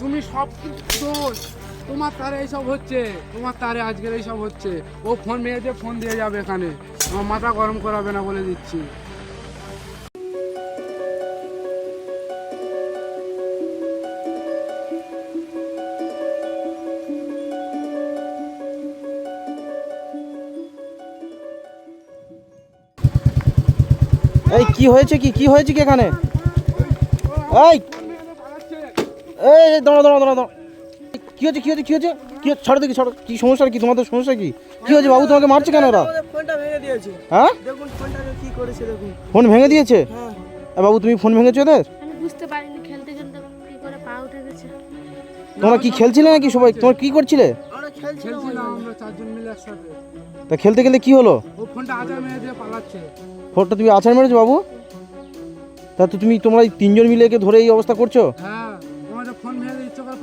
তুমি সব কিছু দোষ। তোমার তারে এইসব হচ্ছে, তোমার তারে আজকের এইসব হচ্ছে। ও ফোন মেয়েছে ফোন দিয়ে যাবে এখানে। আমার মাথা গরম করাবে না বলে দিচ্ছি। এই, কি হয়েছে কি? কি হয়েছে কি এখানে? এই এই দাঁড়া দাঁড়া দাঁড়া দাঁড়া কি হচ্ছে কি হচ্ছে কি হচ্ছে কি হচ্ছে? ছাড়ো দেখি ছাড়ো। কি সমস্যা কি তোমাদের সমস্যা কি? কি হয়েছে বাবু তোমাকে মারছে কেন ওরা? আমাদের ফোনটা ভেঙে দিয়েছে। হ্যাঁ? দেখুন ফোনটাকে কি করেছে দেখুন। ফোন ভেঙে দিয়েছে? হ্যাঁ। বাবু তুমি ফোন ভেঙেছো এদের? আমি বুঝতে পারিনি খেলতে খেলতে কি করে পা উঠে গেছে। তোমরা কি খেলছিলে নাকি সবাই? তোমরা কি করছিলে? আমরা খেলছিলাম খেলছিলাম। আমরা চারজন মিলে একসাথে। তা খেলতে খেলতে কি হলো? ফোনটা তুমি আছাড় মেরেছো বাবু? তা তো তুমি তোমরা এই তিনজন মিলে একে ধরে এই অবস্থা করছ? হ্যাঁ।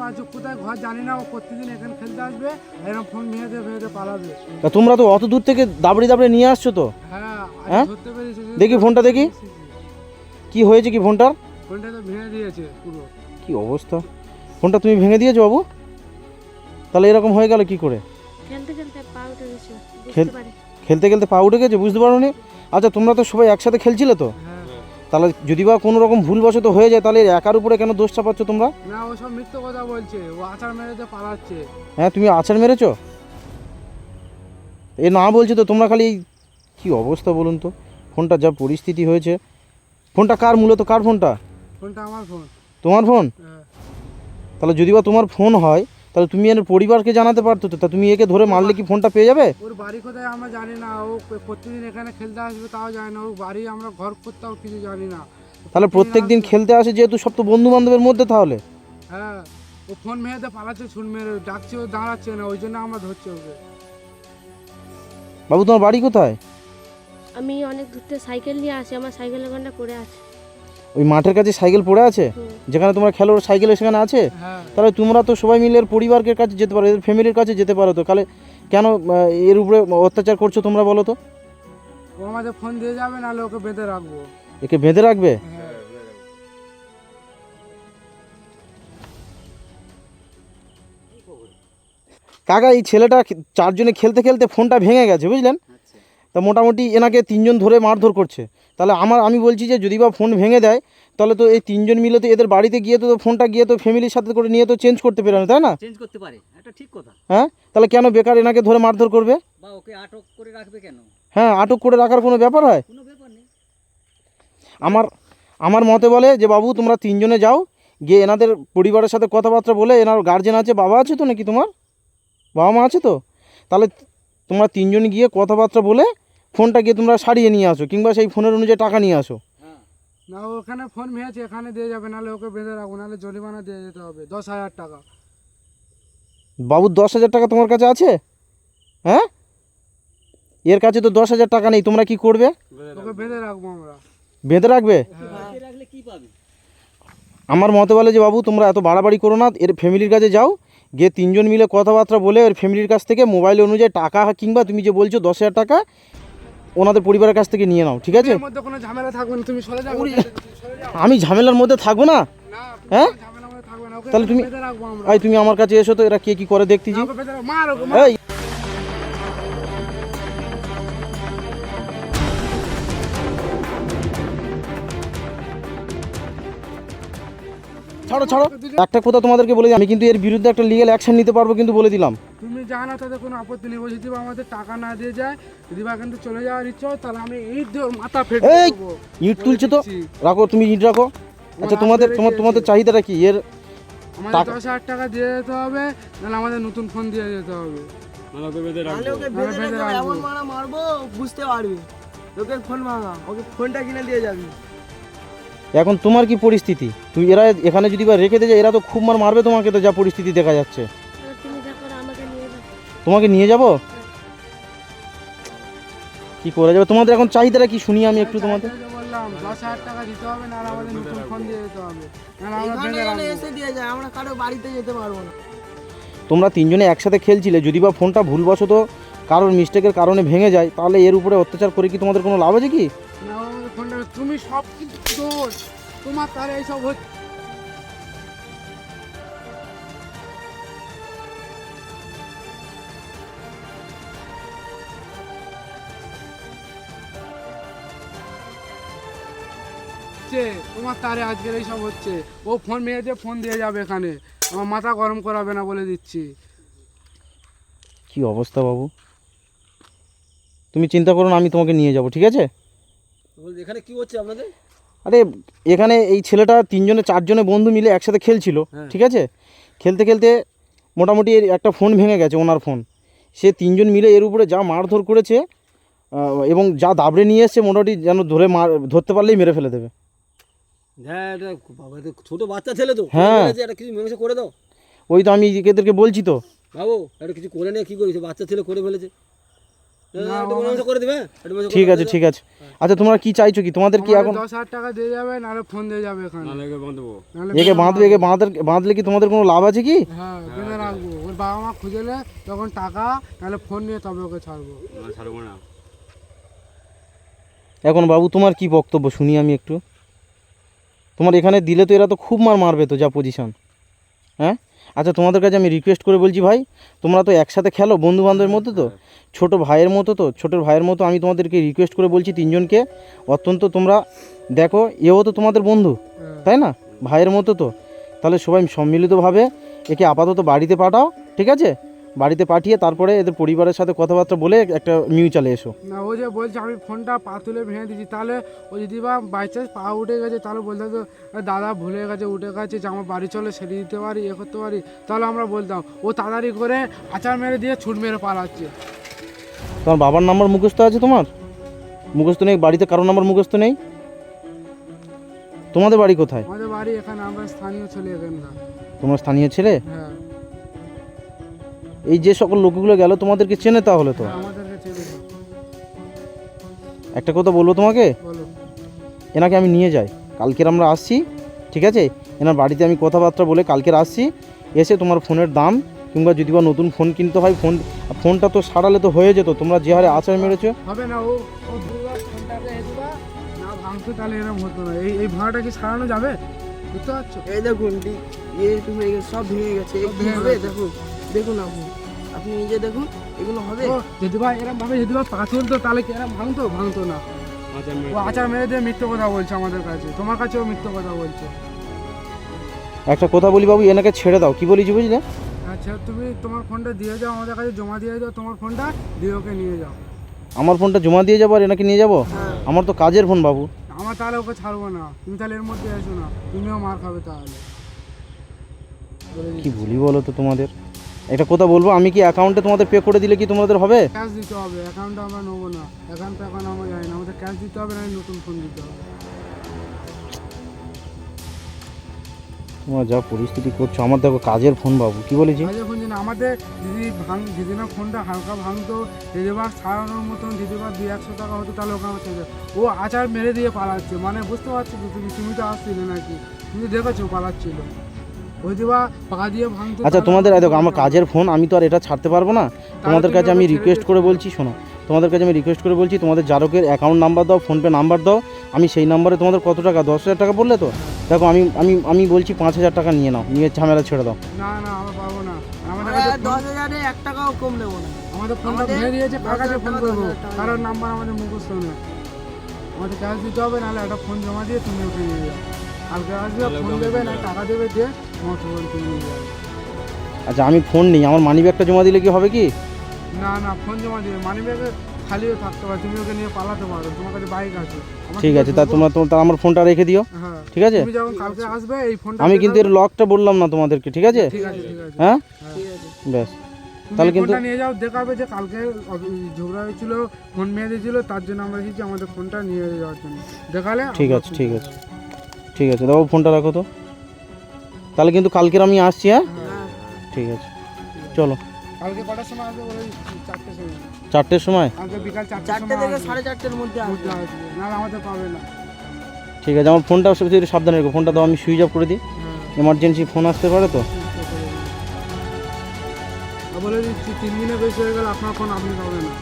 মেয়েদের ইচ্ছে করে পাচ্ছে কোথায় ঘর জানি না ও প্রতিদিন এখানে খেলতে আসবে এরকম ফোন মেয়েদের মেয়েদের পালাবে। তা তোমরা তো অত দূর থেকে দাবড়ি দাবড়ি নিয়ে আসছো তো? হ্যাঁ হ্যাঁ? ধরতে পেরেছি দেখি ফোনটা দেখি। কি হয়েছে কি ফোনটার ফোনটা তো ভেঙে দিয়েছে পুরো। কি অবস্থা? ফোনটা তুমি ভেঙে দিয়েছ বাবু? তাহলে এরকম হয়ে গেল কি করে? খেলতে খেলতে পা উঠে গেছে বুঝতে খেলতে খেলতে পা উঠে গেছে বুঝতে পারো নি আচ্ছা তোমরা তো সবাই একসাথে খেলছিলে তো? হ্যাঁ তাহলে যদি বা কোনো রকম ভুলবশত হয়ে যায় তাহলে একার উপরে কেন দোষ চাপাচ্ছ তোমরা? না ও সব মিথ্যে কথা বলছে। ও আচার মেরে দিয়ে পালাচ্ছে। হ্যাঁ তুমি আছাড় মেরেছো? এ না বলছে তো তোমরা খালি কি অবস্থা বলুন তো? ফোনটা যা পরিস্থিতি হয়েছে। ফোনটা কার? মূলত কার ফোনটা? ফোনটা আমার ফোন। তোমার ফোন? হ্যাঁ। তাহলে যদি বা তোমার ফোন হয় তাহলে তুমি এর পরিবারকে জানাতে পারতো তো তা তুমি একে ধরে মারলে কি ফোনটা পেয়ে যাবে? ওর বাড়ি কোথায় আমরা জানি না ও প্রতিদিন এখানে খেলতে আসবে তাও জানি না ওর বাড়ি আমরা ঘর করতেও কিছু জানি না। তাহলে প্রত্যেক দিন খেলতে আসে যেহেতু সব তো বন্ধু বান্ধবের মধ্যে তাহলে? হ্যাঁ ও ফোন মেয়েতে পালাচ্ছে ছুন মেরে ডাকছে ও দাঁড়াচ্ছে না ওই জন্য আমরা ধরছি ওকে। বাবু তোমার বাড়ি কোথায়? আমি অনেক দূর থেকে সাইকেল নিয়ে আসি আমার সাইকেলের ঘণ্টা পড়ে আছে। ওই মাঠের কাছে সাইকেল পড়ে আছে? যেখানে তোমরা খেলো সাইকেল সেখানে আছে? হ্যাঁ। তাহলে তোমরা তো সবাই মিলে পরিবারের কাছে যেতে পারো এর ফ্যামিলির কাছে যেতে পারো তো। তাহলে কেন এর উপরে অত্যাচার করছ তোমরা বলো তো? ও আমাদের ফোন দিয়ে যাবে নাহলে ওকে বেঁধে রাখব। একে বেঁধে রাখবে? হ্যাঁ। কাকা এই ছেলেটা চারজনে খেলতে খেলতে ফোনটা ভেঙে গেছে বুঝলেন? তা মোটামুটি এনাকে তিনজন ধরে মারধর করছে। তাহলে আমার আমি বলছি যে যদি বা ফোন ভেঙে দেয় তাহলে তো এই তিনজন মিলে তো এদের বাড়িতে গিয়ে তো ফোনটা গিয়ে তো ফ্যামিলির সাথে করে নিয়ে তো চেঞ্জ করতে পেরে তাই না? চেঞ্জ করতে পারে এটা ঠিক কথা। হ্যাঁ? তাহলে কেন বেকার এনাকে ধরে মারধর করবে? বা ওকে আটক করে রাখবে কেন? হ্যাঁ আটক করে রাখার কোনো ব্যাপার হয়? কোনো ব্যাপার নেই। আমার আমার মতে বলে যে বাবু তোমরা তিনজনে যাও গিয়ে এনাদের পরিবারের সাথে কথাবার্তা বলে এনার গার্জেন আছে বাবা আছে তো নাকি তোমার? বাবা মা আছে তো? তাহলে তোমরা তিনজন গিয়ে কথাবার্তা বলে ফোনটা গিয়ে তোমরা সারিয়ে নিয়ে আসো কিংবা সেই ফোনের অনুযায়ী টাকা নিয়ে আসো। না ওখানে ফোন ভেঙেছে এখানে দিয়ে যাবে নাহলে ওকে বেঁধে রাখব নাহলে জরিমানা দিয়ে যেতে হবে দশ হাজার টাকা। বাবুর দশ হাজার টাকা তোমার কাছে আছে? হ্যাঁ? এর কাছে তো দশ হাজার টাকা নেই তোমরা কি করবে? ওকে বেঁধে রাখব আমরা। বেঁধে রাখবে? আমার মতে বলে যে বাবু তোমরা এত বাড়াবাড়ি করো না এর ফ্যামিলির কাছে যাও গিয়ে তিনজন মিলে কথাবার্তা বলে এর ফ্যামিলির কাছ থেকে মোবাইল অনুযায়ী টাকা কিংবা তুমি যে বলছো দশ হাজার টাকা ওনাদের পরিবারের কাছ থেকে নিয়ে নাও ঠিক আছে? আমি ঝামেলার মধ্যে থাকব না? হ্যাঁ? তাহলে তুমি- তুমি আমার কাছে এসো তো এরা কে কি করে দেখতেছি ছাড়ো ছাড়ো। একটা কথা তোমাদেরকে বলে আমি কিন্তু এর বিরুদ্ধে একটা লিগ্যাল অ্যাকশন নিতে পারব কিন্তু বলে দিলাম। তুমি জানো তাদের কোনো আপত্তি নেই যদি আমাদের টাকা না দিয়ে যায় যদি বা এখান থেকে চলে যাওয়ার ইচ্ছা হয় তাহলে আমি ওর মাথা ফেটে এই ইট তুলছে তো? রাখো তুমি ইট রাখো। আচ্ছা তোমাদের তোমার তোমাদের চাহিদাটা কি? এর আমাদের দশ হাজার টাকা দিয়ে যেতে হবে নাহলে আমাদের নতুন ফোন দিয়ে যেতে হবে। মারা মারবো বুঝতে পারবি। তোকে ফোন ভাঙা ওকে ফোনটা কিনে দিয়ে যাবি। এখন তোমার কি পরিস্থিতি? তুই এরা এখানে যদি বা রেখে দিয়ে এরা তো খুব মার মারবে তোমাকে তো যা পরিস্থিতি দেখা যাচ্ছে। এবার তুমি যা করো আমাকে নিয়ে যাও। তোমাকে নিয়ে যাব? কি করে যাবে? তোমাদের এখন চাহিদাটা কি? শুনি আমি একটু তোমাদের। তাই তো বললাম দশ হাজার টাকা দিতে হবে নাহলে আমাদের নতুন ফোন দিয়ে যেতে হবে। নাহলে আমরা এখানে বেঁধে এনে রাখব। এসে দিয়ে যায় আমরা কারও বাড়িতে যেতে পারব না। তোমরা তিনজনে একসাথে খেলছিলে যদি বা ফোনটা ভুলবশত কারোর মিস্টেকের কারণে ভেঙে যায় তাহলে এর উপরে অত্যাচার করে কি তোমাদের কোনো লাভ আছে কি? তুমি সব কিছু দোষ। তোমার তার এইসব হচ্ছে। তোমার তারে আজকের এইসব হচ্ছে। ও ফোন মেয়েদের ফোন দিয়ে যাবে এখানে। আমার মাথা গরম করাবে না বলে দিচ্ছি। কি অবস্থা বাবু? তুমি চিন্তা করো না, আমি তোমাকে নিয়ে যাব, ঠিক আছে? এখানে কি হচ্ছে আপনাদের? আরে এখানে এই ছেলেটা তিনজনে চারজনে বন্ধু মিলে একসাথে খেলছিল ঠিক আছে? খেলতে খেলতে মোটামুটি একটা ফোন ভেঙে গেছে ওনার ফোন। সে তিনজন মিলে এর উপরে যা মারধর করেছে এবং যা দাবড়ে নিয়ে এসছে মোটামুটি যেন ধরে মার ধরতে পারলেই মেরে ফেলে দেবে। হ্যাঁ এটা বাবা এটা ছোট বাচ্চা ছেলে তো। হ্যাঁ। কিছু করে দাও। ওই তো আমি এদেরকে বলছি তো। বাবু একটা কিছু করে নিয়ে কি করেছে বাচ্চা ছেলে করে ফেলেছে না, একটা বাবা। মীমাংসা করে দিবে? হ্যাঁ? ঠিক আছে ঠিক আছে। আচ্ছা তোমরা কি চাইছো কি? তোমাদের কি এখন দশ হাজার টাকা দিয়ে যাবে নাহলে ফোন দিয়ে যাবে এখানে। একে বাঁধবে। একে বাঁধলে বাঁধলে কি তোমাদের কোনো লাভ আছে কি? হ্যাঁ বেঁধে রাখব। ওর বাবা মা খুঁজেলে তখন টাকা নাহলে ফোন নিয়ে তবে ওকে ছাড়বো। ছাড়বো না। এখন বাবু তোমার কি বক্তব্য? শুনি আমি একটু। তোমার এখানে দিলে তো এরা তো খুব মার মারবে তো যা পজিশন হ্যাঁ? আচ্ছা তোমাদের কাছে আমি রিকোয়েস্ট করে বলছি ভাই তোমরা তো একসাথে খেলো বন্ধু বান্ধবের মতো তো? ছোট ভাইয়ের মতো তো? ছোট ভাইয়ের মতো আমি তোমাদেরকে রিকোয়েস্ট করে বলছি তিনজনকে। অত্যন্ত তোমরা দেখো এও তো তোমাদের বন্ধু। তাই না? ভাইয়ের মতো তো। তাহলে সবাই সম্মিলিতভাবে একে আপাতত বাড়িতে পাঠাও ঠিক আছে? বাড়িতে পাঠিয়ে তারপরে এদের পরিবারের সাথে কথাবার্তা বলে একটা মিউচালে এসো। না ও যে বলছে আমি ফোনটা পা তুলে ভেঙে দিচ্ছি তাহলে ও যদি বা বাই চান্স পা উঠে গেছে তাহলে বলতে হতো দাদা ভুলে গেছে উঠে গেছে যে আমার বাড়ি চলে সেরে দিতে পারি এ করতে পারি। তাহলে আমরা বলতাম ও তাড়াতাড়ি করে আচার মেরে দিয়ে ছুট মেরে পালাচ্ছে। তোমার বাবার নাম্বার মুখস্থ আছে তোমার? মুখস্থ নেই বাড়িতে কারও নাম্বার মুখস্থ নেই? তোমাদের বাড়ি কোথায়? আমাদের বাড়ি এখানে আমরা স্থানীয় ছেলে এখানকার। তোমার স্থানীয় ছেলে? হ্যাঁ। এই যে সকল লোকগুলো গেল তোমাদেরকে চেনে তাহলে তো? একটা কথা বলব তোমাকে? এনাকে আমি নিয়ে যাই। কালকের আমরা আসছি ঠিক আছে? এনার বাড়িতে আমি কথাবার্তা বলে কালকের আসছি। এসে তোমার ফোনের দাম কিংবা যদি বা নতুন ফোন কিনতে হয় ফোন ফোনটা তো সারালে তো হয়ে যেত। তোমরা যে হারে আচার মেরেছো। হবে না ও ও দুবার ফোনটাকে এসবা না ভাঙতো তাহলে এরকম হতো না। এই এই ভাড়াটা কি সারানো যাবে? বুঝতে পারছ? এই দেখুন ডি- একটু গেছে। সব ভেঙে গেছে। এই দেখুন আপনি আপনি নিজে দেখুন এগুলো হবে। যদি ভাই এরকম ভাবে যদি বা পাথর তো তাহলে কি এরকম ভাঙতো? ভাঙতো না। ও আচার মেরে দিয়ে মিথ্যে কথা বলছে আমাদের কাছে। তোমার কাছেও মিথ্যে কথা বলছে। একটা কথা বলি বাবু এনাকে ছেড়ে দাও। কি বলিছি বুঝলে? আচ্ছা তুমি তোমার ফোনটা দিয়ে যাও আমাদের কাছে জমা দিয়ে যাও। তোমার ফোনটা দিয়ে ওকে নিয়ে যাও। আমার ফোনটা জমা দিয়ে যাব আর এনাকে নিয়ে যাব? হ্যাঁ। আমার তো কাজের ফোন বাবু। আমার তাহলে ওকে ছাড়বো না। তুমি তাহলে এর মধ্যে আসো না। তুমিও মার খাবে তাহলে। কি বলি বলো তো তোমাদের? একটা কথা বলব আমি কি অ্যাকাউন্টে তোমাদের পে করে দিলে কি তোমাদের হবে? ক্যাশ দিতে হবে অ্যাকাউন্টটা আমরা নেব না। অ্যাকাউন্ট এখন আমরা জানি না আমাদের ক্যাশ দিতে হবে না নতুন ফোন দিতে হবে। তোমার যা পরিস্থিতি করছ আমার দেখো কাজের ফোন বাবু কি বলেছি? আজ এখন যেন আমাদের যদি ভাঙ যদি না ফোনটা হালকা ভাঙতো দিদিবার সারানোর মতন দিদিবার দুই একশো টাকা হতো তাহলে ওখানে ছেড়ে ও আচার মেরে দিয়ে পালাচ্ছে মানে বুঝতে পারছ তুমি তুমি তো আসছিলে নাকি? তুমি দেখেছ পালাচ্ছিল। আচ্ছা তোমাদের দেখো আমার কাজের ফোন আমি তো আর এটা ছাড়তে পারব না। তোমাদের কাছে আমি রিকোয়েস্ট করে বলছি শোনো তোমাদের কাছে আমি রিকোয়েস্ট করে বলছি তোমাদের জারকের অ্যাকাউন্ট নাম্বার দাও ফোনপে নাম্বার দাও আমি সেই নাম্বারে তোমাদের কত টাকা দশ হাজার টাকা বললে তো? দেখো আমি আমি আমি বলছি পাঁচ হাজার টাকা নিয়ে নাও নিয়ে ঝামেলা ছেড়ে দাও। না না আমরা পাবো না। আমাদের আমরা কাছে দশ হাজারে এক টাকাও কম নেব না। আমাদের ফোনটা ভেঙে দিয়েছে কার কাছে ফোন করব টাকা, দশ হাজার টাকা। কারোর নাম্বার আমাদের মুখস্থ নেই। আমাদের ক্যাশ দিতে হবে নাহলে একটা ফোন জমা দিয়ে তুমি ওকে নিয়ে যাও। কালকে আসবে ফোন দেবে না টাকা দেবে দিয়ে তোমার ফোন তুমি নিয়ে যাবে আচ্ছা আমি ফোন নিই আমার মানি ব্যাগটা জমা দিলে কি হবে কি? না না ফোন জমা দিবে মানি ব্যাগে খালিও থাকতে পারে তুমি ওকে নিয়ে পালাতে পারো তোমার কাছে বাইক আছে। ঠিক আছে তা তোমরা তোমরা- আমার ফোনটা রেখে দিও হ্যাঁ ঠিক আছে? তুমি যখন কালকে আসবে এই ফোনটা আমি কিন্তু এর লকটা বললাম না তোমাদেরকে ঠিক আছে? ঠিক আছে হ্যাঁ? ঠিক আছে। ব্যাস। তাহলে কিন্তু- নিয়ে যাও দেখাবে যে কালকে ঝগড়া হয়েছিল ফোন মেরে দিয়েছিল তার জন্য আমরা এসেছি আমাদের ফোনটা নিয়ে যাওয়ার জন্য। দেখালে ঠিক আছে ঠিক আছে। ঠিক আছে দাও ফোনটা রাখো তো। তাহলে কিন্তু কালকের আমি আসছি হ্যাঁ? হ্যাঁ। ঠিক আছে। চলো। কালকে কটার সময় আসবে বলে? চারটের সময়। চারটের সময়? কালকে বিকাল চারটে থেকে সাড়ে চারটের মধ্যে আসবে। বুঝতে আমাদের পাবে না। ঠিক আছে আমার ফোনটা সব একটু সাবধানে রেখো। ফোনটা তো আমি সুইচ অফ করে দিই। হ্যাঁ। এমার্জেন্সি ফোন আসতে পারে তো? বলে দিচ্ছি তিন দিনে বেশি হয়ে গেলে আপনার ফোন আপনি পাবেন না।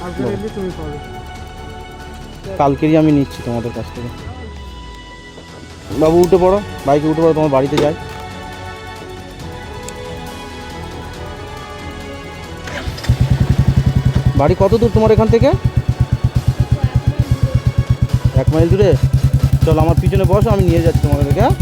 কালকে তুমি পাবে। কালকেরই আমি নিচ্ছি তোমাদের কাছ থেকে। বাবু উঠে পড়ো, বাইকে উঠে পড়ো, তোমার বাড়িতে যাই। বাড়ি কত দূর তোমার এখান থেকে? এক মাইল দূরে? চলো আমার পিছনে বসো, আমি নিয়ে যাচ্ছি তোমাদেরকে হ্যাঁ?